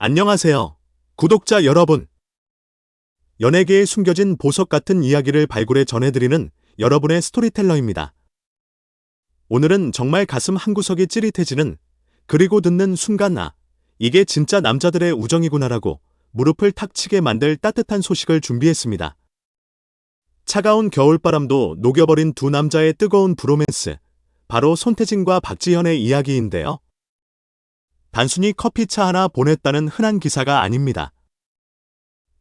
안녕하세요. 구독자 여러분. 연예계에 숨겨진 보석 같은 이야기를 발굴해 전해드리는 여러분의 스토리텔러입니다. 오늘은 정말 가슴 한구석이 찌릿해지는 그리고 듣는 순간 아, 이게 진짜 남자들의 우정이구나라고 무릎을 탁 치게 만들 따뜻한 소식을 준비했습니다. 차가운 겨울바람도 녹여버린 두 남자의 뜨거운 브로맨스. 바로 손태진과 박지현의 이야기인데요. 단순히 커피차 하나 보냈다는 흔한 기사가 아닙니다.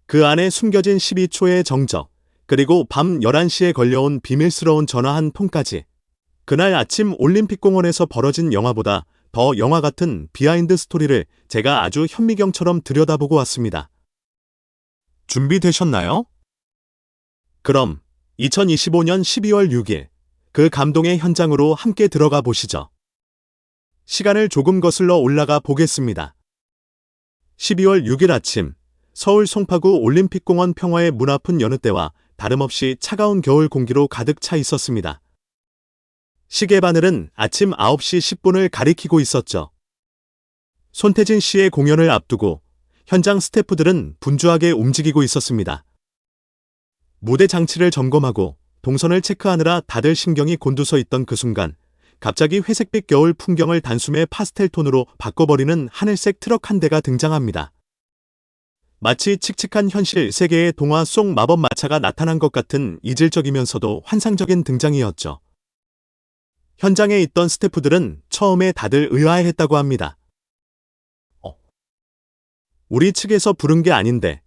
그 안에 숨겨진 12초의 정적, 그리고 밤 11시에 걸려온 비밀스러운 전화 한 통까지. 그날 아침 올림픽공원에서 벌어진 영화보다 더 영화 같은 비하인드 스토리를 제가 아주 현미경처럼 들여다보고 왔습니다. 준비되셨나요? 그럼 2025년 12월 6일 그 감동의 현장으로 함께 들어가 보시죠. 시간을 조금 거슬러 올라가 보겠습니다. 12월 6일 아침 서울 송파구 올림픽공원 평화의 문 앞은 여느 때와 다름없이 차가운 겨울 공기로 가득 차 있었습니다. 시계 바늘은 아침 9시 10분을 가리키고 있었죠. 손태진 씨의 공연을 앞두고 현장 스태프들은 분주하게 움직이고 있었습니다. 무대 장치를 점검하고 동선을 체크하느라 다들 신경이 곤두서 있던 그 순간 갑자기 회색빛 겨울 풍경을 단숨에 파스텔 톤으로 바꿔버리는 하늘색 트럭 한 대가 등장합니다. 마치 칙칙한 현실 세계의 동화 속 마법 마차가 나타난 것 같은 이질적이면서도 환상적인 등장이었죠. 현장에 있던 스태프들은 처음에 다들 의아해했다고 합니다. 어. 우리 측에서 부른 게 아닌데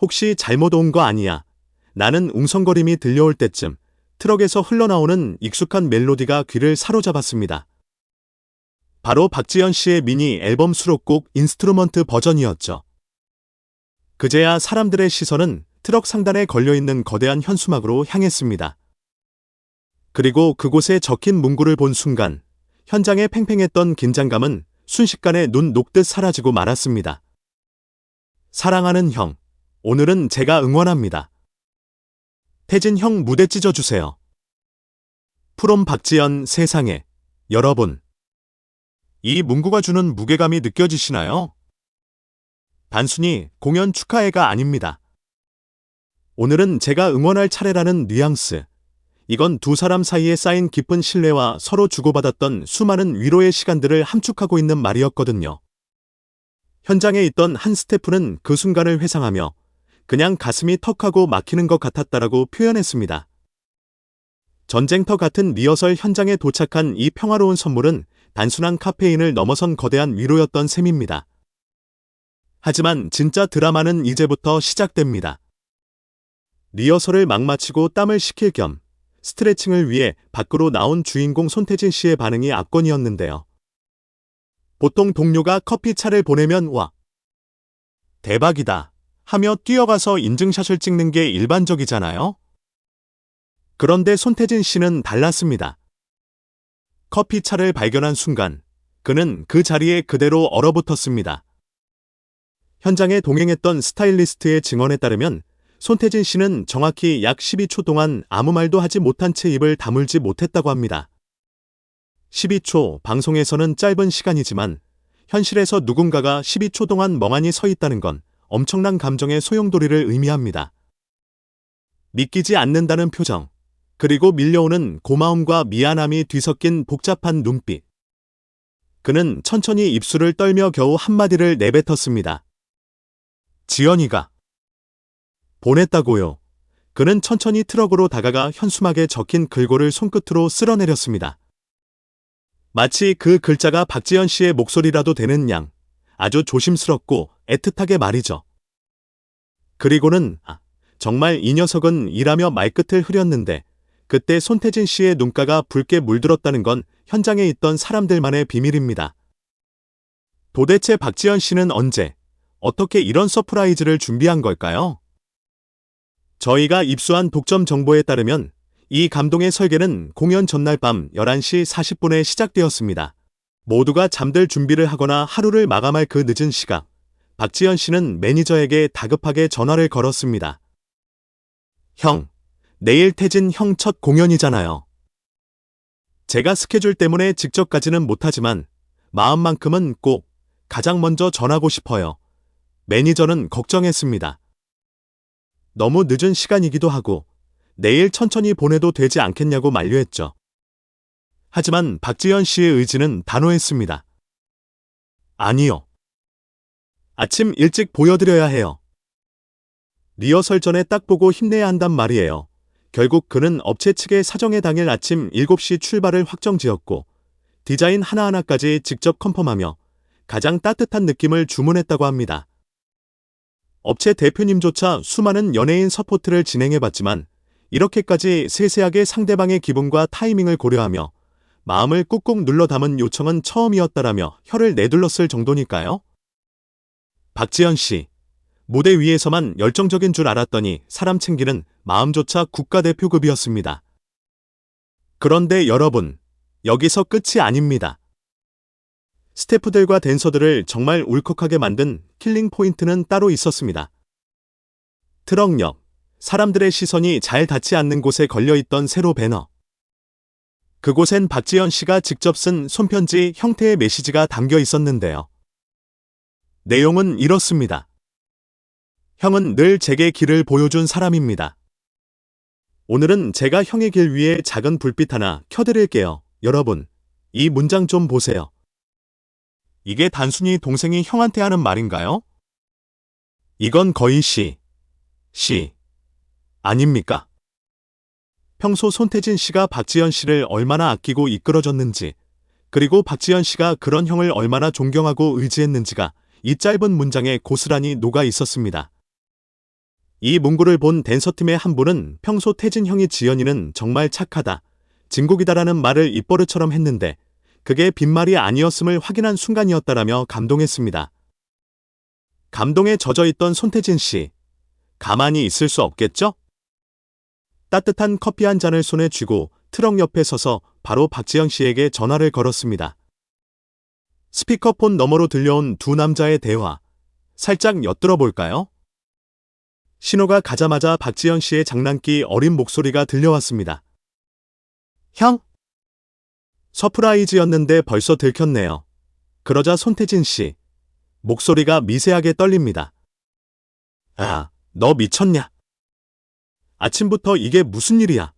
혹시 잘못 온 거 아니야? 나는 웅성거림이 들려올 때쯤 트럭에서 흘러나오는 익숙한 멜로디가 귀를 사로잡았습니다. 바로 박지현 씨의 미니 앨범 수록곡 인스트루먼트 버전이었죠. 그제야 사람들의 시선은 트럭 상단에 걸려있는 거대한 현수막으로 향했습니다. 그리고 그곳에 적힌 문구를 본 순간 현장에 팽팽했던 긴장감은 순식간에 눈 녹듯 사라지고 말았습니다. 사랑하는 형, 오늘은 제가 응원합니다. 태진 형 무대 찢어주세요. 프롬 박지연 세상에 여러분 이 문구가 주는 무게감이 느껴지시나요? 단순히 공연 축하회가 아닙니다. 오늘은 제가 응원할 차례라는 뉘앙스. 이건 두 사람 사이에 쌓인 깊은 신뢰와 서로 주고받았던 수많은 위로의 시간들을 함축하고 있는 말이었거든요. 현장에 있던 한 스태프는 그 순간을 회상하며 그냥 가슴이 턱하고 막히는 것 같았다라고 표현했습니다. 전쟁터 같은 리허설 현장에 도착한 이 평화로운 선물은 단순한 카페인을 넘어선 거대한 위로였던 셈입니다. 하지만 진짜 드라마는 이제부터 시작됩니다. 리허설을 막 마치고 땀을 식힐 겸 스트레칭을 위해 밖으로 나온 주인공 손태진 씨의 반응이 압권이었는데요. 보통 동료가 커피차를 보내면 와. 대박이다. 하며 뛰어가서 인증샷을 찍는 게 일반적이잖아요? 그런데 손태진 씨는 달랐습니다. 커피차를 발견한 순간 그는 그 자리에 그대로 얼어붙었습니다. 현장에 동행했던 스타일리스트의 증언에 따르면 손태진 씨는 정확히 약 12초 동안 아무 말도 하지 못한 채 입을 다물지 못했다고 합니다. 12초 방송에서는 짧은 시간이지만 현실에서 누군가가 12초 동안 멍하니 서 있다는 건 엄청난 감정의 소용돌이를 의미합니다. 믿기지 않는다는 표정, 그리고 밀려오는 고마움과 미안함이 뒤섞인 복잡한 눈빛. 그는 천천히 입술을 떨며 겨우 한마디를 내뱉었습니다. 지연이가 보냈다고요. 그는 천천히 트럭으로 다가가 현수막에 적힌 글고를 손끝으로 쓸어내렸습니다. 마치 그 글자가 박지현 씨의 목소리라도 되는 양, 아주 조심스럽고 애틋하게 말이죠. 그리고는 아, 정말 이 녀석은 일하며 말끝을 흐렸는데 그때 손태진 씨의 눈가가 붉게 물들었다는 건 현장에 있던 사람들만의 비밀입니다. 도대체 박지현 씨는 언제, 어떻게 이런 서프라이즈를 준비한 걸까요? 저희가 입수한 독점 정보에 따르면 이 감동의 설계는 공연 전날 밤 11시 40분에 시작되었습니다. 모두가 잠들 준비를 하거나 하루를 마감할 그 늦은 시각, 박지현 씨는 매니저에게 다급하게 전화를 걸었습니다. 형, 내일 태진 형 첫 공연이잖아요. 제가 스케줄 때문에 직접 가지는 못하지만 마음만큼은 꼭 가장 먼저 전하고 싶어요. 매니저는 걱정했습니다. 너무 늦은 시간이기도 하고 내일 천천히 보내도 되지 않겠냐고 만류했죠. 하지만 박지현 씨의 의지는 단호했습니다. 아니요. 아침 일찍 보여드려야 해요. 리허설 전에 딱 보고 힘내야 한단 말이에요. 결국 그는 업체 측의 사정에 당일 아침 7시 출발을 확정 지었고 디자인 하나하나까지 직접 컨펌하며 가장 따뜻한 느낌을 주문했다고 합니다. 업체 대표님조차 수많은 연예인 서포트를 진행해봤지만 이렇게까지 세세하게 상대방의 기분과 타이밍을 고려하며 마음을 꾹꾹 눌러 담은 요청은 처음이었다라며 혀를 내둘렀을 정도니까요. 박지현 씨, 무대 위에서만 열정적인 줄 알았더니 사람 챙기는 마음조차 국가대표급이었습니다. 그런데 여러분, 여기서 끝이 아닙니다. 스태프들과 댄서들을 정말 울컥하게 만든 킬링 포인트는 따로 있었습니다. 트럭 옆, 사람들의 시선이 잘 닿지 않는 곳에 걸려있던 세로 배너. 그곳엔 박지현 씨가 직접 쓴 손편지 형태의 메시지가 담겨 있었는데요. 내용은 이렇습니다. 형은 늘 제게 길을 보여준 사람입니다. 오늘은 제가 형의 길 위에 작은 불빛 하나 켜드릴게요. 여러분, 이 문장 좀 보세요. 이게 단순히 동생이 형한테 하는 말인가요? 이건 거의 시, 시, 아닙니까? 평소 손태진 씨가 박지현 씨를 얼마나 아끼고 이끌어줬는지, 그리고 박지현 씨가 그런 형을 얼마나 존경하고 의지했는지가 이 짧은 문장에 고스란히 녹아 있었습니다. 이 문구를 본 댄서팀의 한 분은 평소 태진 형이 지연이는 정말 착하다, 진국이다라는 말을 입버릇처럼 했는데 그게 빈말이 아니었음을 확인한 순간이었다라며 감동했습니다. 감동에 젖어 있던 손태진 씨. 가만히 있을 수 없겠죠? 따뜻한 커피 한 잔을 손에 쥐고 트럭 옆에 서서 바로 박지영 씨에게 전화를 걸었습니다. 스피커폰 너머로 들려온 두 남자의 대화. 살짝 엿들어 볼까요? 신호가 가자마자 박지현 씨의 장난기 어린 목소리가 들려왔습니다. 형? 서프라이즈였는데 벌써 들켰네요. 그러자 손태진 씨. 목소리가 미세하게 떨립니다. 아, 너 미쳤냐? 아침부터 이게 무슨 일이야?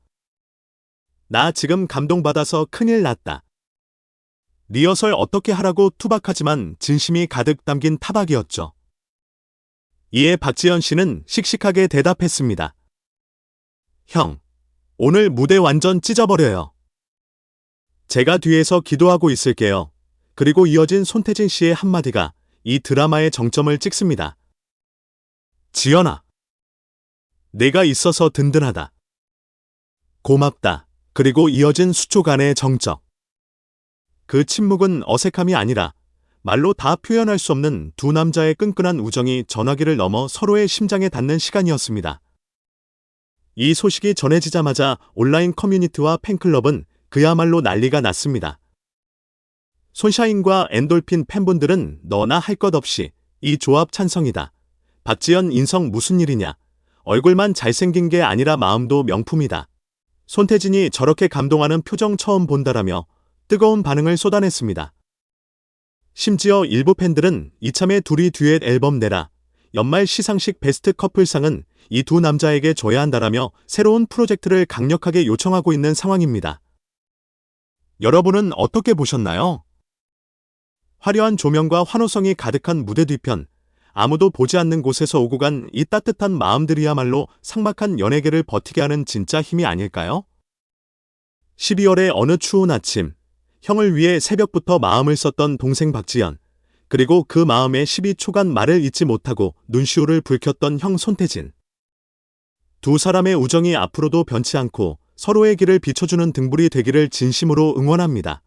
나 지금 감동받아서 큰일 났다. 리허설 어떻게 하라고 투박하지만 진심이 가득 담긴 타박이었죠. 이에 박지현 씨는 씩씩하게 대답했습니다. 형, 오늘 무대 완전 찢어버려요. 제가 뒤에서 기도하고 있을게요. 그리고 이어진 손태진 씨의 한마디가 이 드라마의 정점을 찍습니다. 지연아. 내가 있어서 든든하다. 고맙다. 그리고 이어진 수초 간의 정적. 그 침묵은 어색함이 아니라 말로 다 표현할 수 없는 두 남자의 끈끈한 우정이 전화기를 넘어 서로의 심장에 닿는 시간이었습니다. 이 소식이 전해지자마자 온라인 커뮤니티와 팬클럽은 그야말로 난리가 났습니다. 손샤인과 엔돌핀 팬분들은 너나 할 것 없이 이 조합 찬성이다. 박지연 인성 무슨 일이냐. 얼굴만 잘생긴 게 아니라 마음도 명품이다. 손태진이 저렇게 감동하는 표정 처음 본다라며 뜨거운 반응을 쏟아냈습니다. 심지어 일부 팬들은 이참에 둘이 듀엣 앨범 내라. 연말 시상식 베스트 커플상은 이 두 남자에게 줘야 한다라며 새로운 프로젝트를 강력하게 요청하고 있는 상황입니다. 여러분은 어떻게 보셨나요? 화려한 조명과 환호성이 가득한 무대 뒤편, 아무도 보지 않는 곳에서 오고 간 이 따뜻한 마음들이야말로 삭막한 연예계를 버티게 하는 진짜 힘이 아닐까요? 12월의 어느 추운 아침, 형을 위해 새벽부터 마음을 썼던 동생 박지연, 그리고 그 마음에 12초간 말을 잊지 못하고 눈시울을 붉혔던 형 손태진. 두 사람의 우정이 앞으로도 변치 않고 서로의 길을 비춰주는 등불이 되기를 진심으로 응원합니다.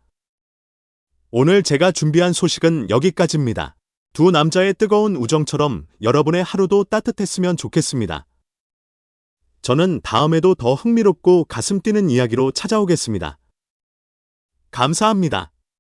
오늘 제가 준비한 소식은 여기까지입니다. 두 남자의 뜨거운 우정처럼 여러분의 하루도 따뜻했으면 좋겠습니다. 저는 다음에도 더 흥미롭고 가슴 뛰는 이야기로 찾아오겠습니다. 감사합니다.